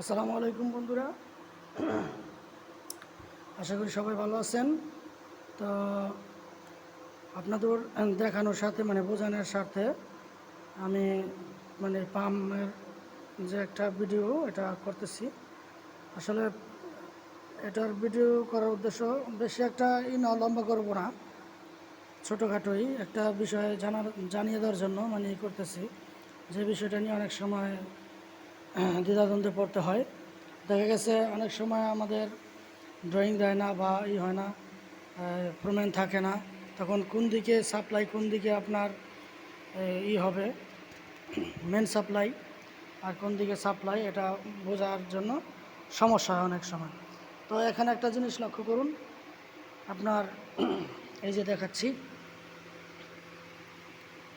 আসসালামু আলাইকুম বন্ধুরা। আশা করি সবাই ভালো আছেন। তো আপনাদের দেখানোর সাথে মানে বোঝানোর সাথে আমি মানে পাম্পের যে একটা ভিডিও এটা করতেছি। আসলে এটার ভিডিও করার উদ্দেশ্য বেশি একটা ই না, লম্বা করব না। ছোটোখাটোই একটা বিষয়ে জানার, জানিয়ে দেওয়ার জন্য মানে করতেছি। যে বিষয়টা নিয়ে অনেক সময় দ্বিধাদ্বন্দ্বে পড়তে হয়। দেখা গেছে অনেক সময় আমাদের ড্রয়িং দেয় না বা ই হয় না প্রমেন থাকে না। তখন কোন দিকে সাপ্লাই কোন দিকে আপনার ই হবে মেন সাপ্লাই আর কোন দিকে সাপ্লাই এটা বোঝার জন্য সমস্যা হয় অনেক সময়। তো এখানে একটা জিনিস লক্ষ্য করুন, আপনার এই যে দেখাচ্ছি,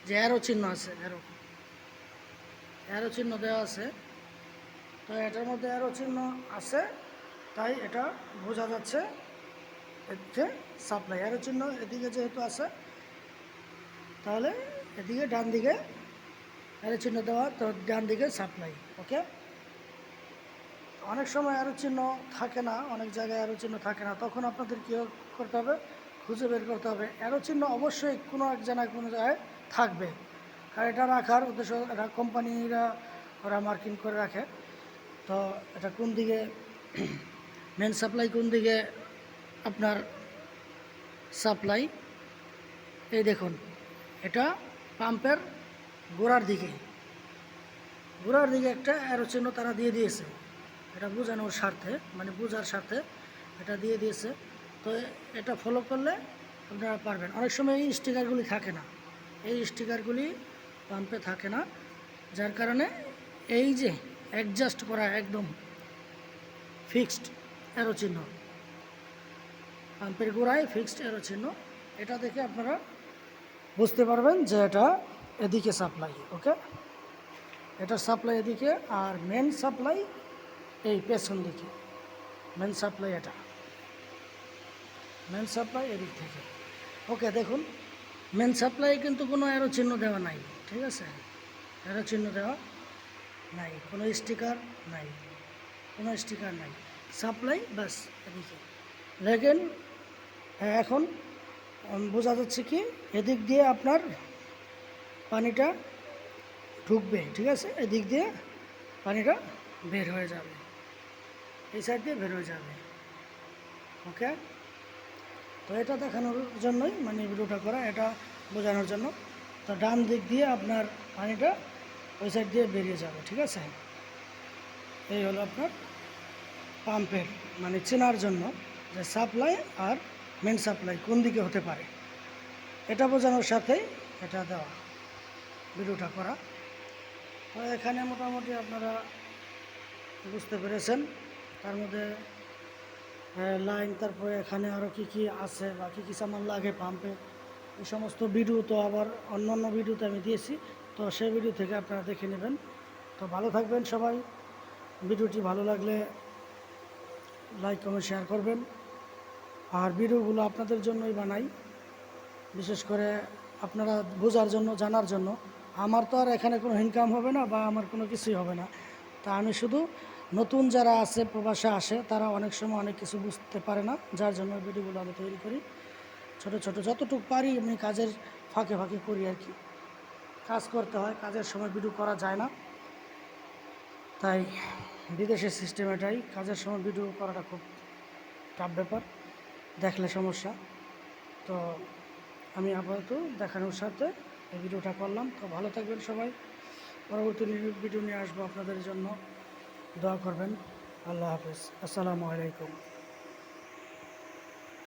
যে অ্যারো চিহ্ন আছে অ্যারো অ্যারো চিহ্ন দেওয়া আছে। তো এটার মধ্যে অ্যারো চিহ্ন আছে, তাই এটা বোঝা যাচ্ছে এতে সাপ্লাই অ্যারো চিহ্ন এদিকে যেহেতু আছে, তাহলে এদিকে ডান দিকে অ্যারো চিহ্ন দেওয়া, তো ডান দিকে সাপ্লাই ওকে অনেক সময় অ্যারো চিহ্ন থাকে না, অনেক জায়গায় অ্যারো চিহ্ন থাকে না, তখন আপনাদের কী করতে হবে? খুঁজে বের করতে হবে। অ্যারো চিহ্ন অবশ্যই কোনো এক জায়গায় কোনো জায়গায় থাকবে। আর এটা রাখার উদ্দেশ্য কোম্পানিরা ওরা মার্কিং করে রাখে। তো এটা কোন দিকে মেন সাপ্লাই কোন দিকে আপনার সাপ্লাই এই দেখুন, এটা পাম্পের গোড়ার দিকে। গোড়ার দিকে একটা অ্যারো চিহ্ন তারা দিয়ে দিয়েছে। এটা বোঝানোর স্বার্থে মানে বোঝার স্বার্থে এটা দিয়ে দিয়েছে। তো এটা ফলো করলে আপনারা পারবেন। অনেক সময় এই স্টিকারগুলি থাকে না। এই স্টিকারগুলি পাম্পে থাকে না। যার কারণে এই যে অ্যাডজাস্ট করা একদম ফিক্সড অ্যারো চিহ্ন। পাম্পের গোড়ায় ফিক্সড অ্যারো চিহ্ন। এটা দেখে আপনারা বুঝতে পারবেন যে এটা এদিকে সাপ্লাই ওকে এটা সাপ্লাই এদিকে আর মেন সাপ্লাই এই পেছন দিকে। মেন সাপ্লাই এটা। মেন সাপ্লাই এদিক থেকে। ওকে দেখুন মেন সাপ্লাই কিন্তু কোনো অ্যারো চিহ্ন দেওয়া নাই, ঠিক আছে? অ্যারো চিহ্ন দেওয়া নাই, কোনো স্টিকার নাই, কোনো স্টিকার নাই। সাপ্লাই ব্যাস এদিকে লেকিন এখন বোঝা যাচ্ছে কি, এদিক দিয়ে আপনার পানিটা ঢুকবে, ঠিক আছে? এদিক দিয়ে পানিটা বের হয়ে যাবে। এই সাইড দিয়ে বের হয়ে যাবে। ওকে তো এটা দেখানোর জন্যই মানে ভিডিওটা করা, এটা বোঝানোর জন্য। তো ডান দিক দিয়ে আপনার পানিটা ওই সাইড দিয়ে বেরিয়ে যাবে, ঠিক আছে? এই হলো আপনার পাম্পের মানে চেনার জন্য যে সাপ্লাই আর মেন সাপ্লাই কোন দিকে হতে পারে। এটা বোঝানোর সাথেই এটা দেওয়া, ভিডিওটা করা। তো এখানে মোটামুটি আপনারা বুঝতে পেরেছেন। তার মধ্যে লাইন তারপরে এখানে আরও কী কী আছে বা কী কী সামান লাগে পাম্পে এই সমস্ত ভিডিও তো আবার অন্য অন্য ভিডিওতে আমি দিয়েছি। তো সেই ভিডিও থেকে আপনারা দেখে নেবেন। তো ভালো থাকবেন সবাই। ভিডিওটি ভালো লাগলে লাইক কমেন্ট শেয়ার করবেন। আর ভিডিওগুলো আপনাদের জন্যই বানাই। বিশেষ করে আপনারা বোঝার জন্য, জানার জন্য। আমার তো আর এখানে কোনো ইনকাম হবে না বা আমার কোনো কিছুই হবে না। তা আমি শুধু নতুন যারা আছে, প্রবাসে আসে, তারা অনেক সময় অনেক কিছু বুঝতে পারে না। যার জন্য ভিডিওগুলো আমি তৈরি করি। ছোট ছোট, যতটুকু পারি আমি কাজের ফাঁকে ফাঁকে করি আর কি। কাজ করতে হয়, কাজের সময় ভিডিও করা যায় না। তাই বিদেশের সিস্টেম এটাই, কাজের সময় ভিডিও করাটা খুব টাফ ব্যাপার, দেখলে সমস্যা। তো আমি আপাতত দেখানোর সাথে এই ভিডিওটা করলাম। তো ভালো থাকবেন সবাই। পরবর্তী ভিডিও নিয়ে আসব আপনাদের জন্য। দোয়া করবেন। আল্লাহ হাফিজ। আসসালামু আলাইকুম।